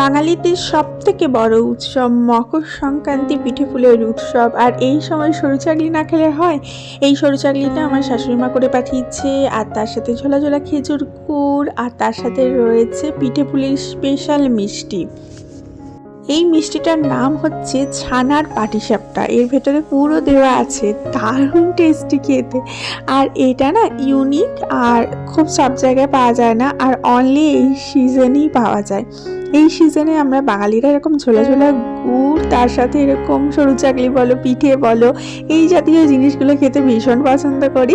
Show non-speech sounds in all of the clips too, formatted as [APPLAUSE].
বাঙালিদের সব থেকে বড় উৎসব মকর সংক্রান্তি, পিঠে ফুলের উৎসব। আর এই সময় সরু চাকলি না খেলে হয়? এই সরু চাকলিটা আমার শাশুড়ি মা করে পাঠিয়েছে, আর তার সাথে ঝোলা ঝোলা খেজুর গুড়, আর তার সাথে রয়েছে পিঠে ফুলের স্পেশাল মিষ্টি। এই মিষ্টিটার নাম হচ্ছে ছানার পাটিসাপটা। এর ভেতরে পুরো দেওয়া আছে, দারুণ টেস্টি খেতে। আর এটা না ইউনিক আর খুব সব জায়গায় পাওয়া যায় না, আর অনলি এই সিজনেই পাওয়া যায়। এই সিজনে আমরা বাঙালিরা এরকম ঝোলা ঝোলা গুড় তার সাথে এরকম সরু চাকলি বলো, পিঠে বলো, এই জাতীয় জিনিসগুলো খেতে ভীষণ পছন্দ করি।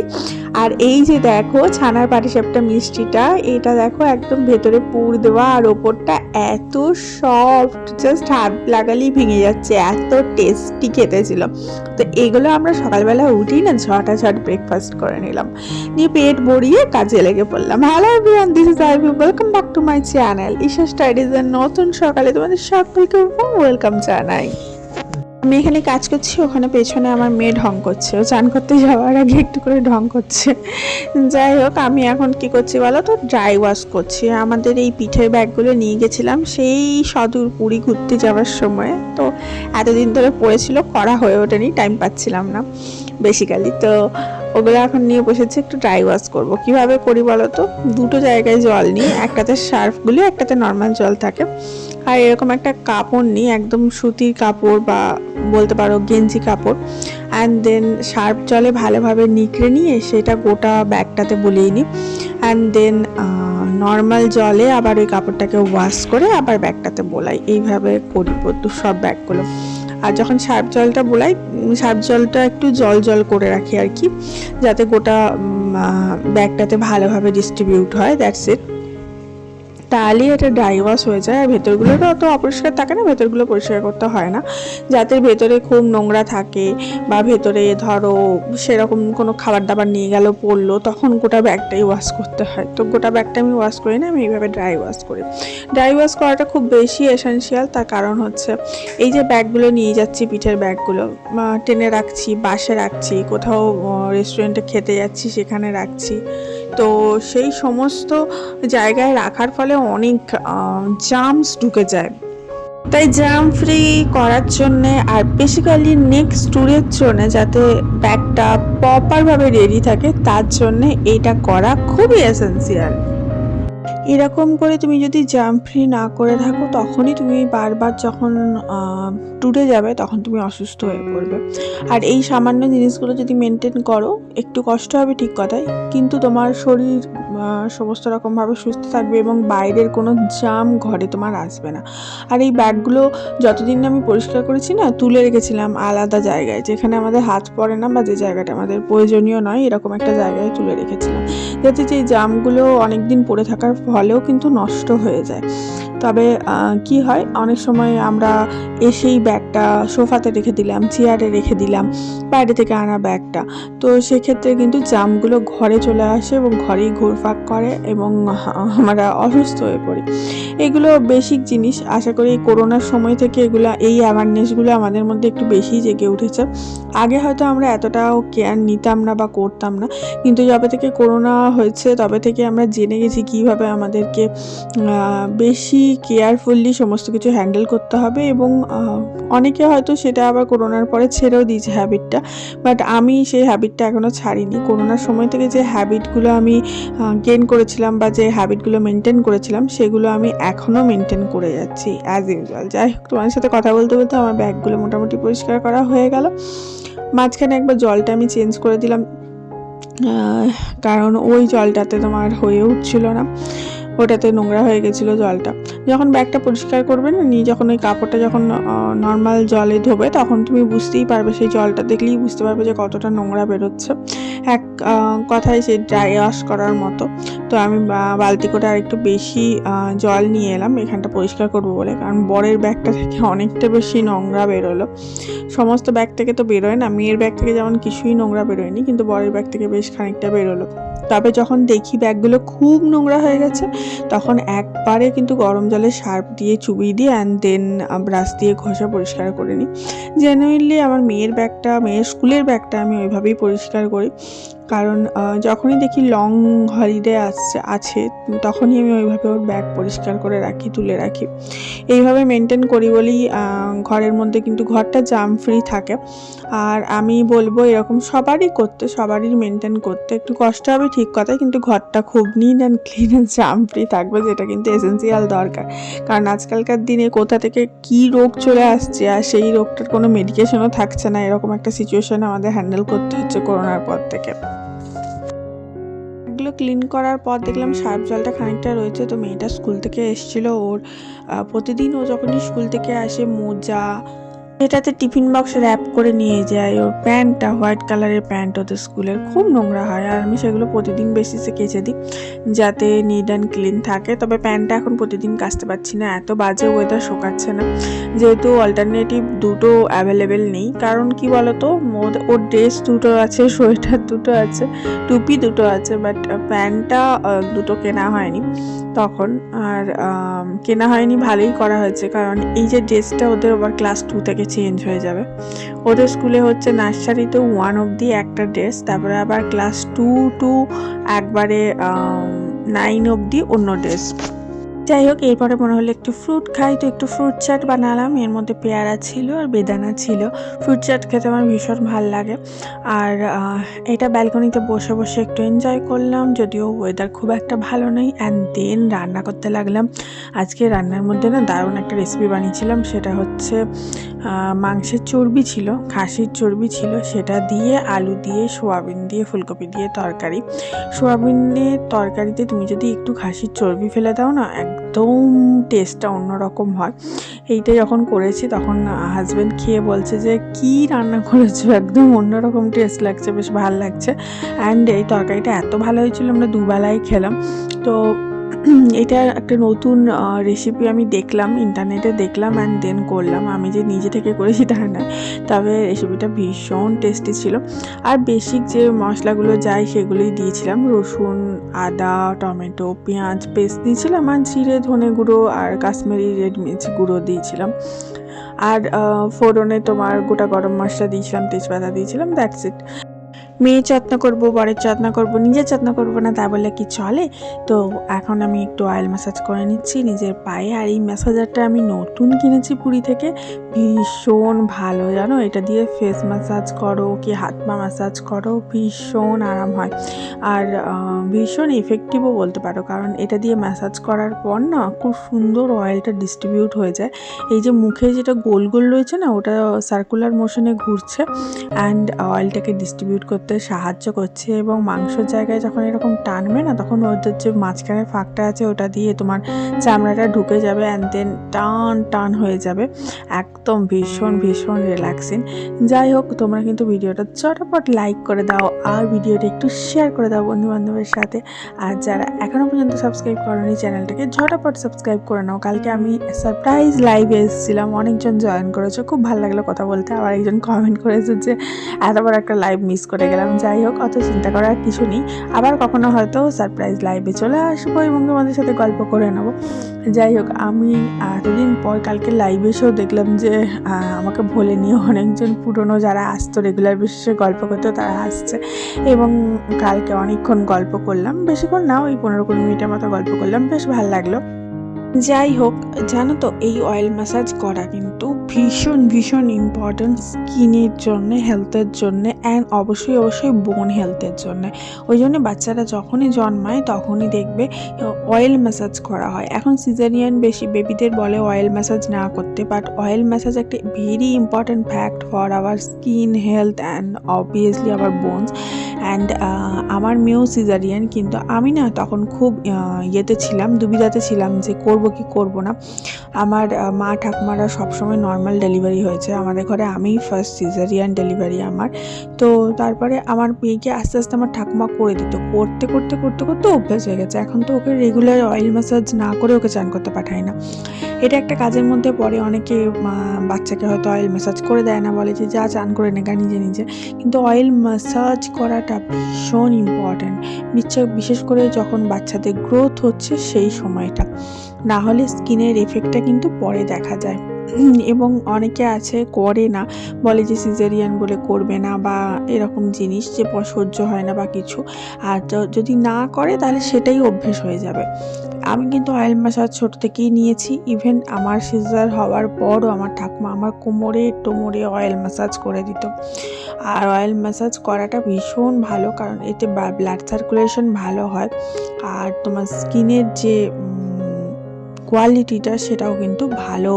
আর এই যে দেখো, ছানার পাটিসাপটা মিষ্টিটা, এটা দেখো একদম ভেতরে পুর দেওয়া আর ওপরটা এত সফট জাস্ট হাত লাগালেই ভেঙে যাচ্ছে, এত টেস্টি খেতে ছিল। তো এগুলো আমরা সকালবেলা উঠেই না ঝটাঝট ব্রেকফাস্ট করে নিলাম। নিয়ে পেট ভরিয়ে কাজে লেগে পড়লাম। Hello everyone this is Ivy welcome back to my channel Isha স্টাডিজের নতুন সকালে তোমাদের সকলকে ওয়েলকাম জানাই। আমি এখানে কাজ করছি, ওখানে পেছনে আমার মেয়ে ঢং করছে। ও চান করতে যাওয়ার আগে একটু করে ঢং করছে। যাই হোক, আমি এখন কি করছি বলো তো? ড্রাই ওয়াশ করছি। আমাদের এই পিঠের ব্যাগগুলো নিয়ে গেছিলাম, সেই সদূর পুরী ঘুরতে যাওয়ার সময়। তো এতদিন ধরে পড়েছিল, করা হয়ে ওঠেনি টাইম পাচ্ছিলাম না বেসিক্যালি তো ওগুলো এখন নিয়ে বসেছি, একটু ড্রাই ওয়াশ করব। কীভাবে করি বলো তো? দুটো জায়গায় জল নিই, একটাতে সার্ফগুলি একটাতে নর্মাল জল থাকে। আর এরকম একটা কাপড় নিই, একদম সুতির কাপড় বা বলতে পারো গেঞ্জি কাপড়। অ্যান্ড দেন সার্ফ জলে ভালোভাবে নিকড়ে নিয়ে সেটা গোটা ব্যাগটাতে বলিয়ে নিই। অ্যান্ড দেন নর্মাল জলে আবার ওই কাপড়টাকে ওয়াশ করে আবার ব্যাগটাতে বোলাই। এইভাবে করি সব ব্যাগগুলো। আর যখন সার্ফ জলটা বোলাই সার্ফ জলটা একটু জল জল করে রাখি আর কি, যাতে গোটা ব্যাগটাতে ভালোভাবে ডিস্ট্রিবিউট হয় দ্যাটস ইট তাহলেই এটা ড্রাই ওয়াশ হয়ে যায়, আর ভেতরগুলো তো অত অপরিষ্কার থাকে না, ভেতরগুলো পরিষ্কার করতে হয় না। যাতে ভেতরে খুব নোংরা থাকে বা ভেতরে ধরো সেরকম কোনো খাবার দাবার নিয়ে গেল, পড়ল, তখন গোটা ব্যাগটাই ওয়াশ করতে হয়। তো গোটা ব্যাগটা আমি ওয়াশ করি না, আমি এইভাবে ড্রাই ওয়াশ করি। ড্রাই ওয়াশ করাটা খুব বেশি এসেন্সিয়াল তার কারণ হচ্ছে এই যে ব্যাগগুলো নিয়ে যাচ্ছি, পিঠের ব্যাগগুলো টেনে রাখছি, বাসে রাখছি, কোথাও রেস্টুরেন্টে খেতে যাচ্ছি, সেখানে রাখছি। তো সেই সমস্ত জায়গায় রাখার ফলে অনেক জামস ঢুকে যায়। তাই জাম ফ্রি করার জন্যে আর বেসিক্যালি নেক্সট ট্যুরের জন্য যাতে ব্যাগটা প্রপারভাবে রেডি থাকে, তার জন্যে এটা করা খুবই এসেন্সিয়াল এরকম করে তুমি যদি জাম্প ফ্রি না করে থাকো, তখনই তুমি বারবার যখন টুটে যাবে, তখন তুমি অসুস্থ হয়ে পড়বে। আর এই সামান্য জিনিসগুলো যদি মেনটেন করো, একটু কষ্ট হবে ঠিক কথাই, কিন্তু তোমার শরীর সমস্ত রকমভাবে সুস্থ থাকবে এবং বাইরের কোনো জাম ঘরে তোমার আসবে না। আর এই ব্যাগগুলো যতদিন আমি পরিষ্কার করেছি না, তুলে রেখেছিলাম আলাদা জায়গায়, যেখানে আমাদের হাত পড়ে না বা যে জায়গাটা আমাদের প্রয়োজনীয় নয়, এরকম একটা জায়গায় তুলে রেখেছিলাম। যাতে যে জামগুলো অনেক দিন পরে থাকার ফলেও কিন্তু নষ্ট হয়ে যায়। তবে কি হয়? অনেক সময় আমরা এসেই ব্যাগটা সোফাতে রেখে দিলাম, চেয়ারে রেখে দিলাম, বাইরে থেকে আনা ব্যাগটা। তো সেক্ষেত্রে কিন্তু জামগুলো ঘরে চলে আসে এবং ঘরেই ঘুরফাক করে এবং আমরা অসুস্থ হয়ে পড়ি। এগুলো বেসিক জিনিস। আশা করি করোনার সময় থেকে এগুলো, এই অ্যাওয়ারনেসগুলো আমাদের মধ্যে একটু বেশি জেগে উঠেছে। আগে হয়তো আমরা এতটাও কেয়ার নিতাম না বা করতাম না। কিন্তু যবে থেকে করোনা হয়েছে, তবে থেকে আমরা জেনে গেছি কীভাবে আমাদেরকে বেশি কেয়ারফুললি সমস্ত কিছু হ্যান্ডেল করতে হবে এবং অনেকে হয়তো সেটা আবার করোনার পরে ছেড়েও দিয়েছে হ্যাবিটটা বাট আমি সেই হ্যাবিটটা এখনও ছাড়িনি। করোনার সময় থেকে যে হ্যাবিটগুলো আমি গেন করেছিলাম বা যে হ্যাবিটগুলো মেনটেন করেছিলাম, সেগুলো আমি এখনও মেনটেন করে যাচ্ছি অ্যাজ ইউজুয়াল যাই হোক তোমার সাথে কথা বলতে বলতে আমার ব্যাগগুলো মোটামুটি পরিষ্কার করা হয়ে গেল। মাঝখানে একবার জলটা আমি চেঞ্জ করে দিলাম। কারণ ওই জলটাতে তোমার হয়ে উঠছিল না। ওটাতে নোংরা হয়ে গেছিল জলটা। যখন ব্যাগটা পরিষ্কার করবে না, নিয়ে যখন ওই কাপড়টা যখন নর্মাল জলে ধোবে, তখন তুমি বুঝতেই পারবে, সেই জলটা দেখলেই বুঝতে পারবে যে কতটা নোংরা বেরোচ্ছে। এক কথায় সেই ড্রাই ওয়াশ করার মতো। তো আমি বালতি করে আর একটু বেশি জল নিয়ে এলাম, এখানটা পরিষ্কার করব বলে। কারণ বরের ব্যাগটা থেকে অনেকটা বেশি নোংরা বেরোলো। সমস্ত ব্যাগ থেকে তো বেরোয় না, মেয়ের ব্যাগ থেকে যেমন কিছুই নোংরা বেরোয়নি, কিন্তু বরের ব্যাগ থেকে বেশ খানিকটা বেরোলো। তবে যখন দেখি ব্যাগগুলো খুব নোংরা হয়ে গেছে তখন একবারে কিন্তু গরম জলে সার্ফ দিয়ে চুবিয়ে দিই অ্যান্ড দেন ব্রাশ দিয়ে ঘষা পরিষ্কার করে নিই। জেনুইনলি আমার মেয়ের ব্যাগটা, মেয়ের স্কুলের ব্যাগটা আমি ওইভাবেই পরিষ্কার করি। কারণ যখনই দেখি লং হলিডে আসছে, আছে, তখনই আমি ওইভাবে ওর ব্যাগ পরিষ্কার করে রাখি, তুলে রাখি। এইভাবে মেনটেন করি বলেই ঘরের মধ্যে কিন্তু ঘরটা জাম ফ্রি থাকে। আর আমি বলব এরকম সবারই করতে, সবারই মেনটেন করতে। একটু কষ্ট হবে ঠিক কথা কিন্তু ঘরটা খুব neat and clean and jam free থাকবে, যেটা কিন্তু এসেন্সিয়াল দরকার। কারণ আজকালকার দিনে কোথা থেকে কি রোগ চলে আসছে, আর সেই রোগটার কোনো মেডিকেশনও থাকছে না। এরকম একটা সিচুয়েশন আমাদের হ্যান্ডেল করতে হচ্ছে করোনার পর থেকে। এগুলো ক্লিন করার পর দেখলাম সার্ফ জলটা খানিকটা রয়েছে। তো মেয়েটা স্কুল থেকে এসেছিল। ওর প্রতিদিন ও যখনই স্কুল থেকে আসে মোজা এটাতে টিফিন বক্স র্যাপ করে নিয়ে যায়। ওর প্যান্টটা হোয়াইট কালারের প্যান্ট ওদের স্কুলের। খুব নোংরা হয় আর আমি সেগুলো প্রতিদিন বেসিসে কেচে দিই যাতে নিট অ্যান্ড ক্লিন থাকে। তবে প্যান্টটা এখন প্রতিদিন কাচতে পারছি না। এত বাজে ওয়েদার শোকাচ্ছে না। যেহেতু অল্টারনেটিভ দুটো অ্যাভেলেবেল নেই। কারণ কি বলতো? ওর- ড্রেস দুটো আছে, সোয়েটার দুটো আছে, টুপি দুটো আছে। বাট প্যান্টটা দুটো কেনা হয়নি। তখন আর কেনা হয়নি, ভালোই করা হয়েছে। কারণ এই যে ড্রেসটা ওদের আবার ক্লাস টু থেকে চেঞ্জ হয়ে যাবে। ওদের স্কুলে হচ্ছে নার্সারিতে ওয়ান অবধি একটা ড্রেস, তারপরে আবার ক্লাস টু টু একবারে নাইন অবধি অন্য ড্রেস। যাই হোক, এরপরে মনে হলো একটু ফ্রুট খাই, তো একটু ফ্রুট চাট বানালাম। এর মধ্যে পেয়ারা ছিল আর বেদানা ছিল। ফ্রুট চাট খেতে আমার ভীষণ ভালো লাগে। আর এটা ব্যালকনিতে বসে বসে একটু এনজয় করলাম, যদিও ওয়েদার খুব একটা ভালো নেই। অ্যান্ড দেন রান্না করতে লাগলাম। আজকে রান্নার মধ্যে না দারুণ একটা রেসিপি বানিয়েছিলাম। সেটা হচ্ছে মাংসের চর্বি ছিল, খাসির চর্বি ছিল। সেটা দিয়ে আলু দিয়ে, সোয়াবিন দিয়ে, ফুলকপি দিয়ে তরকারি। সোয়াবিনের তরকারিতে তুমি যদি একটু খাসির চর্বি ফেলে দাও না একদম টেস্টটা অন্যরকম হয়। এইটা যখন করেছি তখন হাজব্যান্ড খেয়ে বলছে যে, কি রান্না করেছ? একদম অন্যরকম টেস্ট লাগছে, বেশ ভালো লাগছে। অ্যান্ড এই তরকারিটা এত ভালো হয়েছিল, আমরা দুবেলায় খেলাম। তো [CLEARS THROAT] এটা একটা নতুন রেসিপি আমি দেখলাম ইন্টারনেটে দেখলাম অ্যান্ড দেন করলাম। আমি যে নিজে থেকে করেছি তা নয়, তবে রেসিপিটা ভীষণ টেস্টি ছিল। আর বেসিক যে মশলাগুলো যায় সেগুলোই দিয়েছিলাম। রসুন, আদা, টমেটো, পেঁয়াজ পেস্ট দিয়েছিলাম আর জিরে, ধনে গুঁড়ো আর কাশ্মীরি রেড মির্চ গুঁড়ো দিয়েছিলাম। আর ফোড়নে তোমার গোটা গরম মশলা দিয়েছিলাম, তেজপাতা দিয়েছিলাম দ্যাটস ইট মেয়ে যত্ন করব, বরের যত্ন করব, নিজের যত্ন করব না, তা বলে কি চলে? তো এখন আমি একটু অয়েল ম্যাসাজ করে নিচ্ছি, নিজের পায়ে, আর এই ম্যাসাজারটা আমি নতুন কিনেছি পুরী থেকে। ভীষণ ভালো, জানো? এটা দিয়ে ফেস ম্যাসাজ করো, কি হাত পা ম্যাসাজ করো, ভীষণ আরাম হয়। আর ভীষণ ইফেক্টিভও বলতে পারো। কারণ এটা দিয়ে ম্যাসাজ করার পর না খুব সুন্দর অয়েলটা ডিস্ট্রিবিউট হয়ে যায়। এই যে মুখে যেটা গোল গোল রয়েছে না, ওটা সার্কুলার মোশনে ঘুরছে অ্যান্ড অয়েলটাকে ডিস্ট্রিবিউট করতে সাহায্য করছে এবং মাংসর জায়গায় যখন এরকম টানবে না, তখন ওদের যে মাঝখানে ফাঁকটা আছে, ওটা দিয়ে তোমার চামড়াটা ঢুকে যাবে অ্যান্ড দেন টান টান হয়ে যাবে। একদম ভীষণ ভীষণ রিল্যাক্সিং যাই হোক, তোমরা কিন্তু ভিডিওটা চটপট লাইক করে দাও আর ভিডিওটা একটু শেয়ার করে দাও বন্ধু বান্ধবের সাথে। আর যারা এখনও পর্যন্ত সাবস্ক্রাইব করনি চ্যানেলটাকে ঝটাপট সাবস্ক্রাইব করে নাও। কালকে আমি সারপ্রাইজ লাইভে এসেছিলাম, অনেকজন জয়েন করেছ। খুব ভালো লাগল কথা বলতে। আবার একজন কমেন্ট করেছে যে, এত বড় একটা লাইভ মিস করে গেলাম। যাই হোক, অত চিন্তা করার কিছু নেই। আবার কখনো হয়তো সারপ্রাইজ লাইভে চলে আসব এবং তোমাদের সাথে গল্প করে নেব। যাই হোক, আমি এতদিন পর কালকে লাইভে এসেও দেখলাম যে আমাকে ভোলে নিয়ে অনেকজন পুরনো যারা আসতো রেগুলার বিশেষে গল্প করতো, তারা আসছে। এবং কালকে অনেকক্ষণ গল্প করলাম। বেশিক্ষণ না, ওই পনেরো কুড়ি মিনিটের মতো গল্প করলাম। বেশ ভালো লাগল। যাই হোক, জানো তো, এই অয়েল ম্যাসাজ করা কিন্তু ভীষণ ভীষণ ইম্পর্ট্যান্ট স্কিনের জন্য হেলথের জন্য অ্যান্ড অবশ্যই অবশ্যই বোন হেলথের জন্য। ওই জন্য বাচ্চারা যখনই জন্মায়, তখনই দেখবে অয়েল ম্যাসাজ করা হয়। এখন সিজারিয়ান বেশি বেবিদের বলে অয়েল ম্যাসাজ না করতে বাট অয়েল ম্যাসাজ একটা very important fact for our skin health and obviously our bones and আমার মেয়েও সিজারিয়ান কিন্তু আমি না তখন খুব ইয়েতে ছিলাম, দুবিধাতে ছিলাম যে করব কি করব না। আমার মা ঠাকুমারা সবসময় নর্মাল ডেলিভারি হয়েছে। আমাদের ঘরে আমিই ফার্স্ট সিজারিয়ান ডেলিভারি আমার। তো তারপরে আমার মেয়েকে আস্তে আস্তে আমার ঠাকুমা করে দিত। করতে করতে করতে করতে অভ্যাস হয়ে গেছে। এখন তো ওকে রেগুলার অয়েল ম্যাসাজ না করে ওকে চান করতে পাঠায় না। এটা একটা কাজের মধ্যে পড়ে। অনেকে বাচ্চাকে হয়তো অয়েল ম্যাসাজ করে দেয় না, বলে যে, যা চান করে নেগা নিজে নিজে। কিন্তু অয়েল ম্যাসাজ করাটা ভীষণ ইম্পর্ট্যান্ট বিশেষ করে যখন বাচ্চাদের গ্রোথ হচ্ছে সেই সময়টা। না হলে স্কিনের এফেক্টটা কিন্তু পরে দেখা যায়। এবং অনেকে আছে, করে না। বলে যে সিজারিয়ান বলে করবে না বা এরকম জিনিস যে সহ্য হয় না বা কিছু। আর যদি না করে তাহলে সেটাই অভ্যেস হয়ে যাবে। আমি কিন্তু অয়েল ম্যাসাজ ছোটো থেকেই নিয়েছি। ইভেন আমার সিজার হওয়ার পরও আমার ঠাকুমা আমার কোমরে টোমরে অয়েল ম্যাসাজ করে দিত। আর অয়েল ম্যাসাজ করাটা ভীষণ ভালো, কারণ এতে ব্লাড সার্কুলেশন ভালো হয়। আর তোমার স্কিনের যে কোয়ালিটিটা সেটাও কিন্তু ভালো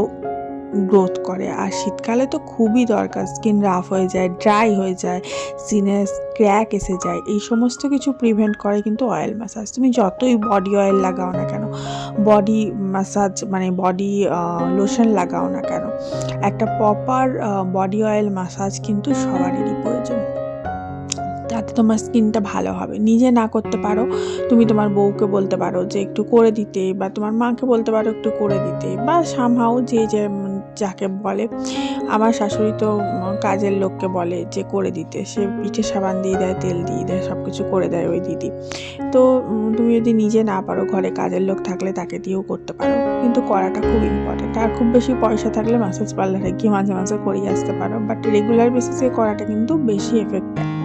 গ্রোথ করে। আর শীতকালে তো খুবই দরকার স্কিন রাফ হয়ে যায় ড্রাই হয়ে যায় স্কিনে ক্র্যাক এসে যায়, এই সমস্ত কিছু প্রিভেন্ট করে কিন্তু অয়েল ম্যাসাজ তুমি যতই বডি অয়েল লাগাও না কেন বডি ম্যাসাজ মানে বডি লোশন লাগাও না কেন, একটা প্রপার বডি অয়েল ম্যাসাজ কিন্তু সবারই প্রয়োজন। তাতে তোমার স্কিনটা ভালো হবে। নিজে না করতে পারো, তুমি তোমার বউকে বলতে পারো যে একটু করে দিতে বা তোমার মাকে বলতে পারো একটু করে দিতে বা সামহাও যে যে যাকে বলে। আমার শাশুড়ি তো কাজের লোককে বলে যে করে দিতে। সে পিঠে সাবান দিয়ে দেয়, তেল দিয়ে দেয় সব কিছু করে দেয় ওই দিদি। তো তুমি যদি নিজে না পারো, ঘরে কাজের লোক থাকলে তাকে দিয়েও করতে পারো। কিন্তু করাটা খুব ইম্পর্ট্যান্ট আর খুব বেশি পয়সা থাকলে ম্যাসাজ পার্লারে গিয়ে মাঝে মাঝে করিয়ে আসতে পারো। বাট রেগুলার বেসিসে করাটা কিন্তু বেশি এফেক্ট দেয়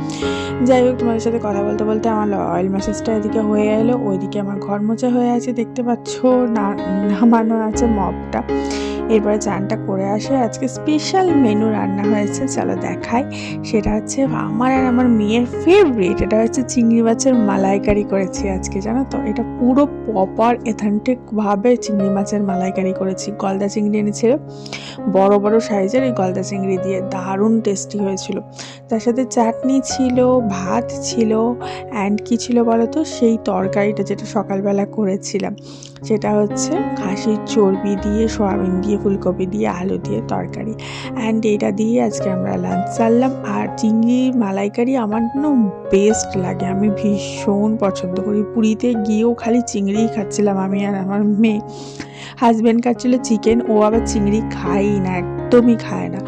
যাই হোক, তোমাদের সাথে কথা বলতে বলতে আমার অয়েল ম্যাসেজটা এদিকে হয়ে এলো, ওইদিকে আমার ঘর মোছা হয়ে আছে, দেখতে পাচ্ছ না, নামানো আছে মপটা এরপরে চানটা করে আসে। আজকে স্পেশাল মেনু রান্না হয়েছে, চলো দেখাই। সেটা হচ্ছে আমার আর আমার মেয়ের ফেভারিট এটা হচ্ছে চিংড়ি মাছের মালাইকারি করেছি আজকে, জানো তো? এটা পুরো প্রপার এথেন্টিকভাবে চিংড়ি মাছের মালাইকারি করেছি। গলদা চিংড়ি এনেছিল, বড় বড় সাইজের এই গলদা চিংড়ি দিয়ে, দারুণ টেস্টি হয়েছিল। তার সাথে চাটনি ছিল, ভাত ছিল অ্যান্ড কী ছিল বলো তো? সেই তরকারিটা যেটা সকালবেলা করেছিলাম। সেটা হচ্ছে খাসির চর্বি দিয়ে, সয়াবিন দিয়ে ফুলকপি দিয়ে, আলু দিয়ে, তরকারি। অ্যান্ড এটা দিয়ে আজকে আমরা লাঞ্চ সারলাম আর চিংড়ি মালাইকারি আমার না বেস্ট লাগে। আমি ভীষণ পছন্দ করি। পুরীতে গিয়েও খালি চিংড়িই খাচ্ছিলাম আমি আর আমার মেয়ে। হাজব্যান্ড খাচ্ছিল চিকেন ও আবার চিংড়ি খাই না। একদমই খায় না।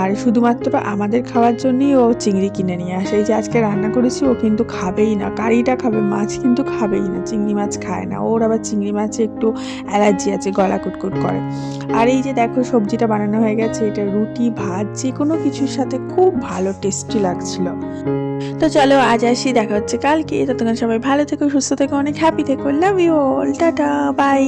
আর শুধুমাত্র আমাদের খাওয়ার জন্যই ও চিংড়ি কিনে নিয়ে আসে। এই যে আজকে রান্না করেছি, ও কিন্তু খাবেই না। কারিটা খাবে, মাছ কিন্তু খাবেই না। চিংড়ি মাছ খায় না। ওর আবার চিংড়ি মাছে একটু অ্যালার্জি আছে, গলা কুটকুট করে। আর এই যে দেখো, সবজিটা বানানো হয়ে গেছে। এটা রুটি, ভাত যে কোনো কিছুর সাথে খুব ভালো টেস্টি লাগছিল। তো চলো, আজ আসি। দেখা হচ্ছে কালকে। ততক্ষণ সবাই ভালো থেকো, সুস্থ থেকো, অনেক হ্যাপি থেকো। Love you all tata bye